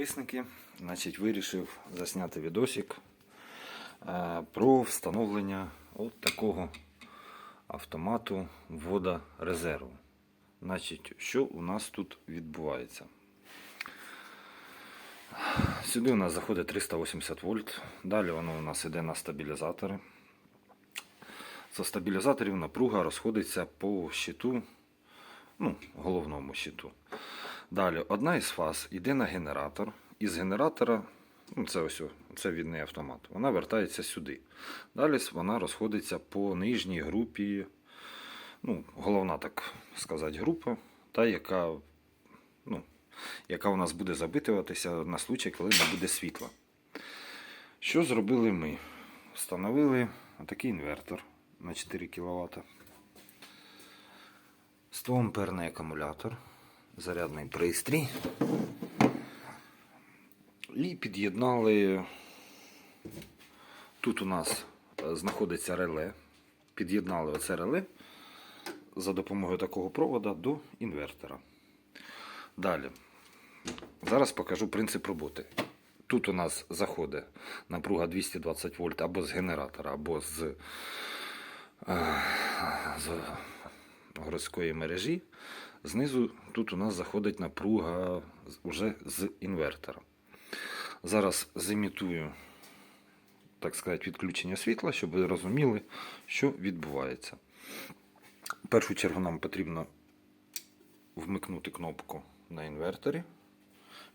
підписники. Значить, вирішив засняти відосик е, про встановлення от такого автомату ввода резерву. Значить, що у нас тут відбувається? Сюди у нас заходить 380 вольт. Далі воно у нас йде на стабілізатори. Со стабілізаторів напруга розходиться по щиту, ну, головному щиту. Далі одна із фаз йде на генератор. Із генератора, ну це ось це відний автомат, вона вертається сюди. Далі вона розходиться по нижній групі, ну, головна, так сказати, група, та яка, ну, яка у нас буде запитуватися на случай, коли не буде світла. Що зробили ми? Встановили такий інвертор на 4 кВт. 100 амперний акумулятор, зарядний пристрій. І під'єднали. Тут у нас е, знаходиться реле. Під'єднали оце реле за допомогою такого провода до інвертора. Далі. Зараз покажу принцип роботи. Тут у нас заходить напруга 220 вольт або з генератора, або з, е, з городської мережі. Знизу тут у нас заходить напруга з- уже з інвертора. Зараз зімітую, так сказати, відключення світла, щоб ви розуміли, що відбувається. В першу чергу нам потрібно вмикнути кнопку на інверторі.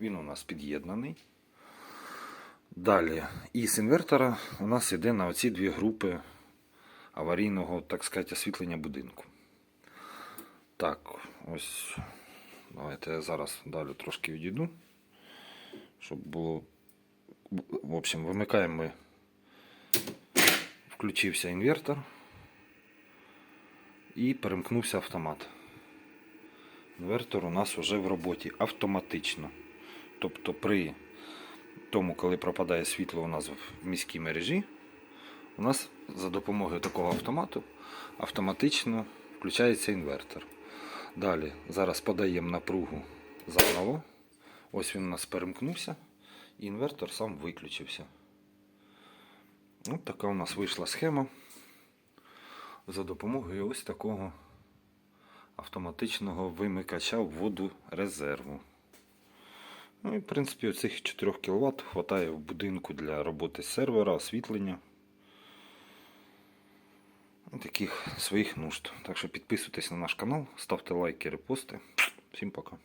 Він у нас під'єднаний. Далі із інвертора у нас йде на оці дві групи аварійного, так сказати, освітлення будинку. Так, ось. Давайте я зараз далі трошки відійду. Щоб було. В общем, вимикаємо ми. Включився інвертор і перемкнувся автомат. Інвертор у нас вже в роботі автоматично. Тобто при тому, коли пропадає світло у нас в міській мережі, у нас за допомогою такого автомату автоматично включається інвертор. Далі зараз подаємо напругу заново. Ось він у нас перемкнувся, і інвертор сам виключився. Ось така у нас вийшла схема за допомогою ось такого автоматичного вимикача вводу резерву. Ну і в принципі оцих 4 кВт вистачає в будинку для роботи сервера, освітлення. Таких своїх нужд. Так що підписуйтесь на наш канал, ставте лайки, репости. Всім пока.